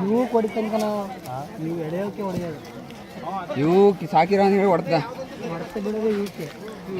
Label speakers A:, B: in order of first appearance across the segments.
A: ನೀವು ಕೊಡಿತನಕ ನೀವು. ಎಳೆಯೋಕೆ ಹೊಡೆಯೋದು.
B: ಇವು ಸಾಕಿರೋ ಅಂದ್ರೆ ಹೊಡ್ತ
A: ಹೊಡೆತ ಬಿಡೋದು ಇವಕ್ಕೆ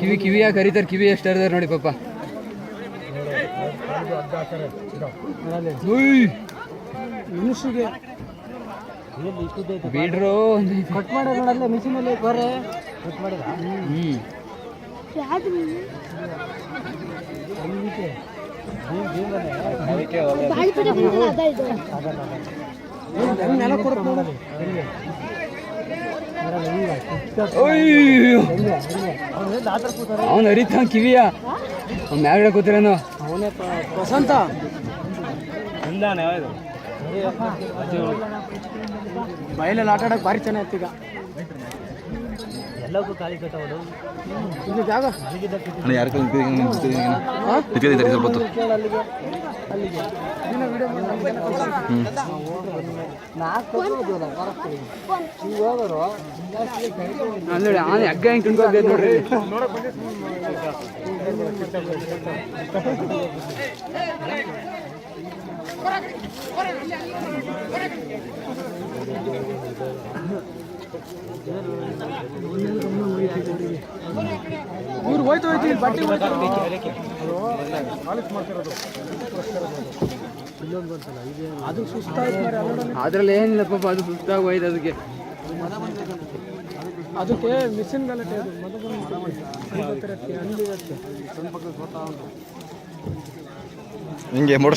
B: ಕಿವಿ ಕಿವಿಯಾಗ ಕರೀತಾರೆ ಕಿವಿ ಎಷ್ಟು ಹರಿದಾರೆ ನೋಡಿ ಪಾಪ.
A: ಮನುಷ್ಯಗೆ
B: ಬೀಡ್ರು.
A: ಕಟ್ ಮಾಡೋದು ನೋಡಲ್ಲ ಮಿಷಿನಲ್ಲಿ ಬರೇ ಕಟ್ ಮಾಡಿದ
B: ಹ್ಮ್. ಅವನು ಹರಿತಾನ ಕಿವಿಯ. ಅವ್ನು ಮ್ಯಾಗಡೆ ಕೂತಿರೇನು
A: ಅವನೇ ವಸಂತ ಬಯಲಲ್ಲಿ ಆಟ ಆಡಕ್ಕೆ ಭಾರಿ ಚೆನ್ನಾಗಿತ್ತು ಈಗ. ಎಲ್ಲಕ್ಕೂ ಖಾಲಿ ಕಟ್ಟವಳು ಇದು ಜಾಗ?
C: ಅಣ್ಣ ಯಾರು ಕೈ ನಿಂತಿದ್ದೀನಿ ಸ್ವಲ್ಪ ಹೊತ್ತು
B: ನೋಡಿ ಆನೆ ಹಗ್ಗ ಹೆಂಗೆ ತಿನ್ಕೋಬೇಕು ನೋಡ್ರಿ
A: ಇವ್ರು ಹೋಯ್ತು ಹೋಯ್ತು ಬಟ್ಟೆ ಅದು ಸುಸ್ತಾಯ್ತು.
B: ಅದ್ರಲ್ಲಿ ಏನಿಲ್ಲ ಪಾಪ, ಅದು ಸುಸ್ತಾಗಿ ಹೋಯ್ತು ಅದಕ್ಕೆ.
A: ಅದಕ್ಕೆ ಮಿಷಿನ್ ಅದು.
C: ಹಿಂಗೆ
A: ಮೂರು